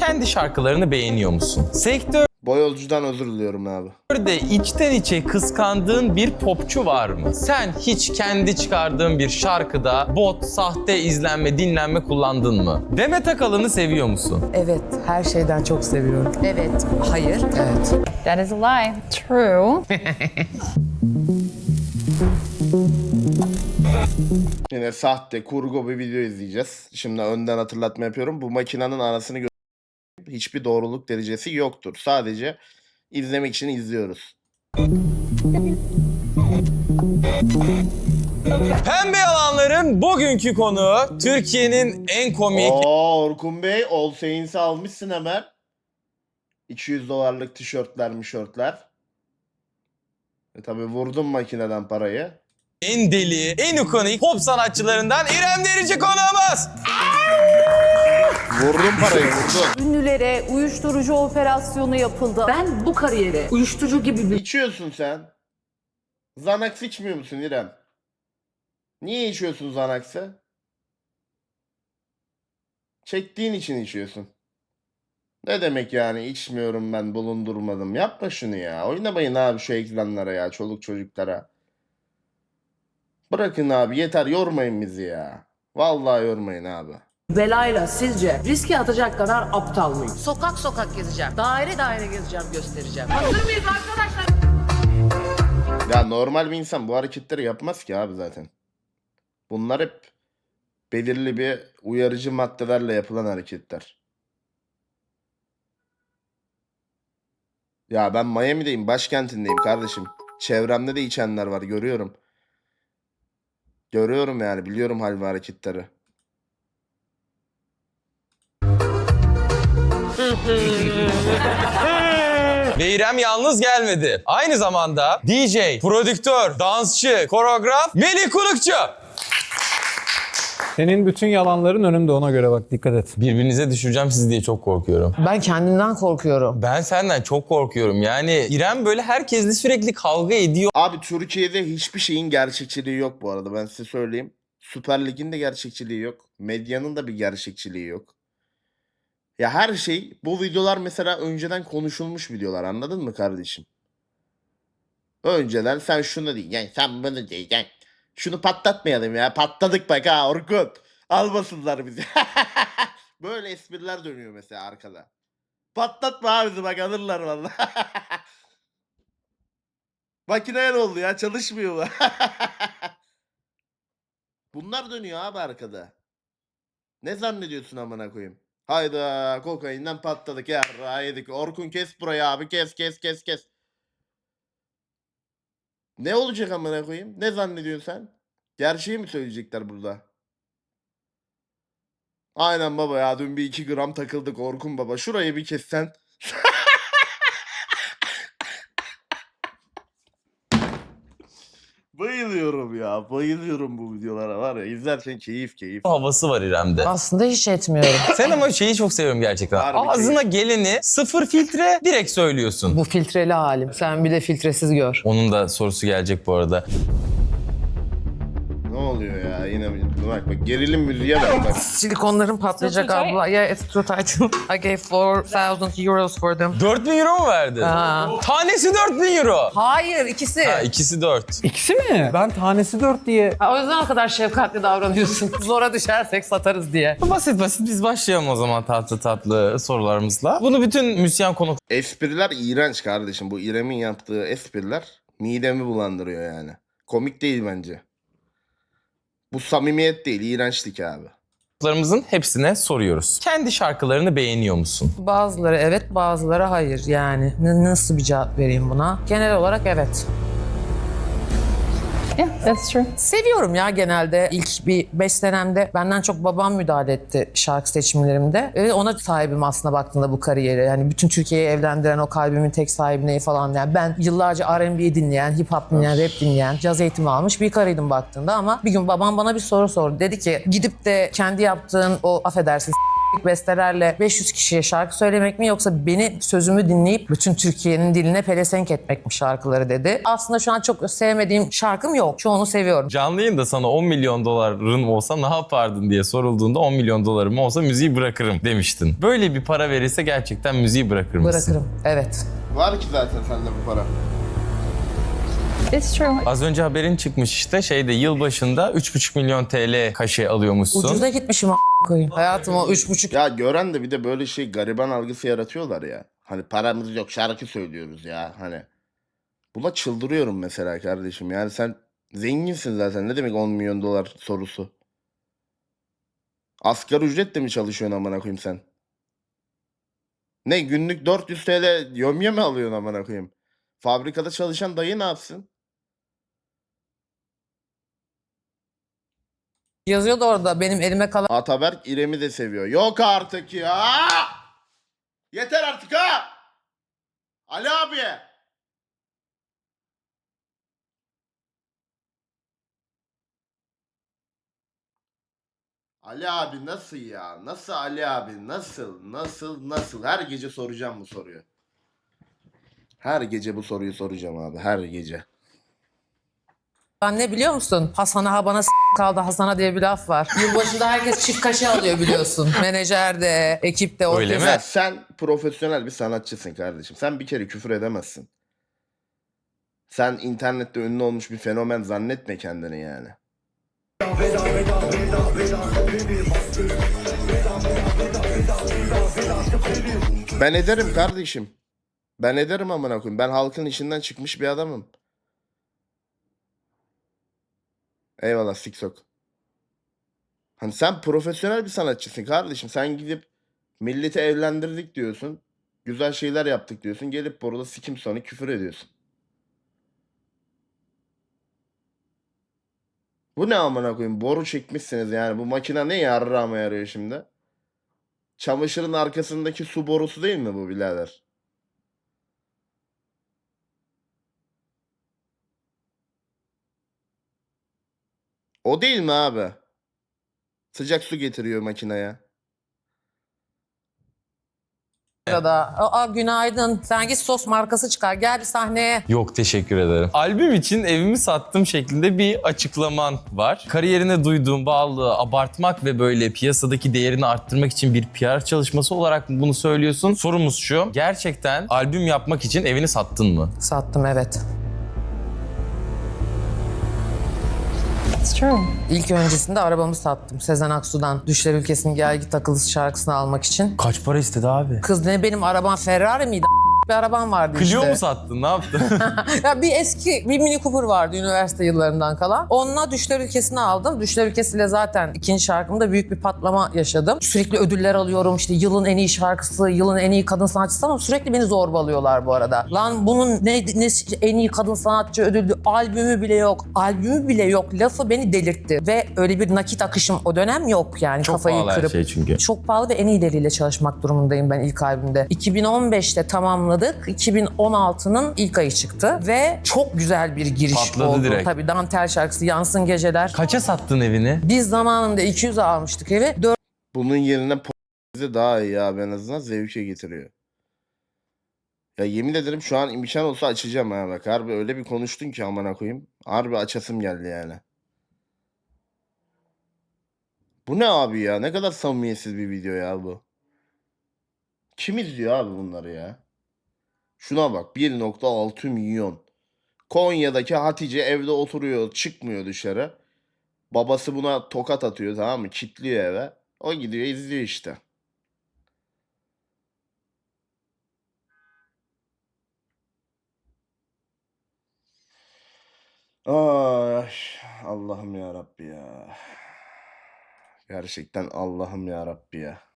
Kendi şarkılarını beğeniyor musun? Sektörde Boyolcudan özür diliyorum abi. içten içe kıskandığın bir popçu var mı? Sen hiç kendi çıkardığın bir şarkıda bot, sahte izlenme, dinlenme kullandın mı? Demet Akalın'ı seviyor musun? Evet, her şeyden çok seviyorum. Evet. Hayır, evet. That is a lie. True. Yine sahte, kurgu bir video izleyeceğiz. Şimdi önden hatırlatma yapıyorum. Bu makinenin anasını gö- hiçbir doğruluk derecesi yoktur. Sadece izlemek için izliyoruz. Pembe Yalanlar'ın bugünkü konu Türkiye'nin en komik, Oo Orkun Bey, All Saints'i almışsın hemen. 200 dolarlık tişörtler, mişörtler. E tabi vurdum makineden parayı. En deli, en ikonik pop sanatçılarından İrem Derici konuğumuz. Vurdum parayı, vurdum. Ünlülere uyuşturucu operasyonu yapıldı. Ben bu kariyere uyuşturucu gibi bir İçiyorsun sen. Xanax içmiyor musun İrem? Niye içiyorsun Xanax'ı? Çektiğin için içiyorsun. Ne demek yani içmiyorum ben bulundurmadım. Yapma şunu ya. Oynamayın abi şu ekranlara ya çoluk çocuklara. Bırakın abi yeter yormayın bizi ya. Vallahi yormayın abi. belayla sizce riske atacak kadar aptal mıyım? Sokak sokak gezeceğim. Daire daire gezeceğim, göstereceğim. Ya normal bir insan bu hareketleri yapmaz ki abi zaten. Bunlar hep belirli bir uyarıcı maddelerle yapılan hareketler. Ya ben Miami'deyim, başkentindeyim kardeşim. Çevremde de içenler var, görüyorum. Görüyorum yani, biliyorum hal ve hareketleri. Ve İrem yalnız gelmedi. Aynı zamanda DJ, prodüktör, dansçı, koreograf Melih Kulukçu. Senin bütün yalanların önümde ona göre bak dikkat et. Birbirinize düşüreceğim sizi diye çok korkuyorum. Ben kendimden korkuyorum. Ben senden çok korkuyorum. Yani İrem böyle herkesle sürekli kavga ediyor. Abi Türkiye'de hiçbir şeyin gerçekçiliği yok bu arada ben size söyleyeyim. Süper Lig'in de gerçekçiliği yok. Medyanın da bir gerçekçiliği yok. Ya her şey bu videolar mesela önceden konuşulmuş videolar anladın mı kardeşim? Önceden sen şunu diyeceksin, sen bunu diyeceksin. Şunu patlatmayalım ya. Patladık bak ha Orkun. Almasınlar bizi. Böyle espriler dönüyor mesela arkada. Patlatma abi bizi bak alırlar vallahi. Makineye ne oldu ya? Çalışmıyor mu? Bunlar dönüyor abi arkada. Ne zannediyorsun amına koyayım? Hayda kokainden patladık ya. Yedik. Orkun kes burayı abi. Kes kes kes kes. Ne olacak amına koyayım? Ne zannediyorsun sen? Gerçeği mi söyleyecekler burada? Aynen baba ya dün bir iki gram takıldık Orkun baba. Şurayı bir kessen. Bayılıyorum ya. Bayılıyorum bu videolara var ya. İzlerken keyif keyif. Havası var İrem'de. Aslında hiç etmiyorum. Sen ama şeyi çok seviyorum gerçekten. Harbi Ağzına geleni sıfır filtre direkt söylüyorsun. bu filtreli halim. Sen bir de filtresiz gör. Onun da sorusu gelecek bu arada. Oluyor ya? Yine bak bak gerilim müziğe bak bak. Silikonların patlayacak tight? abla. Yeah, it's too tight. I gave 4,000 euros for them. 4000 euro mu verdin? Aa. Tanesi 4000 euro. Hayır, ikisi. Ha, ikisi 4. İkisi mi? Ben tanesi dört diye. Ha, o yüzden o kadar şefkatli davranıyorsun. Zora düşersek satarız diye. Basit basit biz başlayalım o zaman tatlı tatlı sorularımızla. Bunu bütün müzisyen konuk Espriler iğrenç kardeşim. Bu İrem'in yaptığı espriler midemi bulandırıyor yani. Komik değil bence. Bu samimiyet değil, iğrençlik abi. konuklarımızın hepsine soruyoruz. Kendi şarkılarını beğeniyor musun? Bazıları evet, bazıları hayır. Yani n- nasıl bir cevap vereyim buna? Genel olarak evet. Yeah, that's true. Seviyorum ya genelde. İlk bir 5 senemde benden çok babam müdahale etti şarkı seçimlerimde. Ve ona sahibim aslında baktığında bu kariyere. Yani bütün Türkiye'yi evlendiren o kalbimin tek sahibi neyi falan. Yani ben yıllarca R&B dinleyen, hip hop dinleyen, rap dinleyen, caz eğitimi almış bir karıydım baktığında. Ama bir gün babam bana bir soru sordu. Dedi ki gidip de kendi yaptığın o affedersin bestelerle 500 kişiye şarkı söylemek mi yoksa beni sözümü dinleyip bütün Türkiye'nin diline pelesenk etmek mi şarkıları dedi. Aslında şu an çok sevmediğim şarkım yok. Çoğunu seviyorum. Canlı yayında sana 10 milyon doların olsa ne yapardın diye sorulduğunda 10 milyon dolarım olsa müziği bırakırım demiştin. Böyle bir para verirse gerçekten müziği bırakır mısın? Bırakırım. Evet. Var ki zaten sende bu para. It's true. Az önce haberin çıkmış işte şeyde yılbaşında 3,5 milyon TL kaşe alıyormuşsun. Ucuza gitmişim a- koyayım. Hayatım o üç buçuk Ya gören de bir de böyle şey gariban algısı yaratıyorlar ya. Hani paramız yok şarkı söylüyoruz ya hani. Buna çıldırıyorum mesela kardeşim. Yani sen zenginsin zaten. Ne demek 10 milyon dolar sorusu? Asgari ücretle mi çalışıyorsun amına koyayım sen? Ne günlük 400 TL yömye mi alıyorsun amına koyayım? Fabrikada çalışan dayı ne yapsın? Yazıyordu orada benim elime kalan Ataberk İrem'i de seviyor. Yok artık ya. Yeter artık ha. Ali abi. Ali abi nasıl ya? Nasıl Ali abi? Nasıl? Nasıl? Nasıl? Her gece soracağım bu soruyu. Her gece bu soruyu soracağım abi. Her gece. Ne biliyor musun? Hasan'a ha bana s- kaldı Hasan'a diye bir laf var. Yılbaşında herkes çift kaşe alıyor biliyorsun. Menajer de, ekip de. Öyle orkestra- mi? Sen profesyonel bir sanatçısın kardeşim. Sen bir kere küfür edemezsin. Sen internette ünlü olmuş bir fenomen zannetme kendini yani. Ben ederim kardeşim. Ben ederim amına koyayım. Ben halkın içinden çıkmış bir adamım. Eyvallah siksok. Hani sen profesyonel bir sanatçısın kardeşim. Sen gidip milleti evlendirdik diyorsun. Güzel şeyler yaptık diyorsun. Gelip burada sikim sonu küfür ediyorsun. Bu ne amına koyayım? Boru çekmişsiniz yani. Bu makine ne yarrağıma yarıyor şimdi? Çamaşırın arkasındaki su borusu değil mi bu birader? O değil mi abi? Sıcak su getiriyor makineye. da. Aa günaydın. Sen git sos markası çıkar. Gel sahneye. Yok teşekkür ederim. Albüm için evimi sattım şeklinde bir açıklaman var. Kariyerine duyduğun bağlılığı abartmak ve böyle piyasadaki değerini arttırmak için bir PR çalışması olarak mı bunu söylüyorsun? Sorumuz şu. Gerçekten albüm yapmak için evini sattın mı? Sattım evet. True. İlk öncesinde arabamı sattım. Sezen Aksu'dan Düşler Ülkesi'nin Gel Git Takılısı şarkısını almak için. Kaç para istedi abi? Kız ne benim arabam Ferrari miydi? Bir arabam vardı Clio işte. mu sattın? Ne yaptın? Ya bir eski bir Mini Cooper vardı üniversite yıllarından kalan. Onunla Düşler Ülkesi'ni aldım. Düşler Ülkesi'yle zaten ikinci şarkımda büyük bir patlama yaşadım. Sürekli ödüller alıyorum. İşte yılın en iyi şarkısı, yılın en iyi kadın sanatçısı ama sürekli beni zorbalıyorlar bu arada. Lan bunun ne, ne en iyi kadın sanatçı ödüllü albümü bile yok. Albümü bile yok. Lafı beni delirtti. Ve öyle bir nakit akışım o dönem yok yani Çok kafayı pahalı her kırıp. şey çünkü. Çok pahalı ve en iyileriyle çalışmak durumundayım ben ilk albümde. 2015'te tamamladık. 2016'nın ilk ayı çıktı ve çok güzel bir giriş Patladı oldu. direkt. Tabii Dantel şarkısı Yansın Geceler. Kaça sattın evini? Biz zamanında 200'e almıştık evi. Bunun yerine bize daha iyi abi en azından zevke getiriyor. Ya yemin ederim şu an imkan olsa açacağım ha bak. Harbi öyle bir konuştun ki amına koyayım. Harbi açasım geldi yani. Bu ne abi ya? Ne kadar samimiyetsiz bir video ya bu. Kim izliyor abi bunları ya? Şuna bak 1.6 milyon. Konya'daki Hatice evde oturuyor, çıkmıyor dışarı. Babası buna tokat atıyor tamam mı? Kitliyor eve. O gidiyor izliyor işte. Ay, Allah'ım ya Rabbi ya. Gerçekten Allah'ım ya Rabbi ya.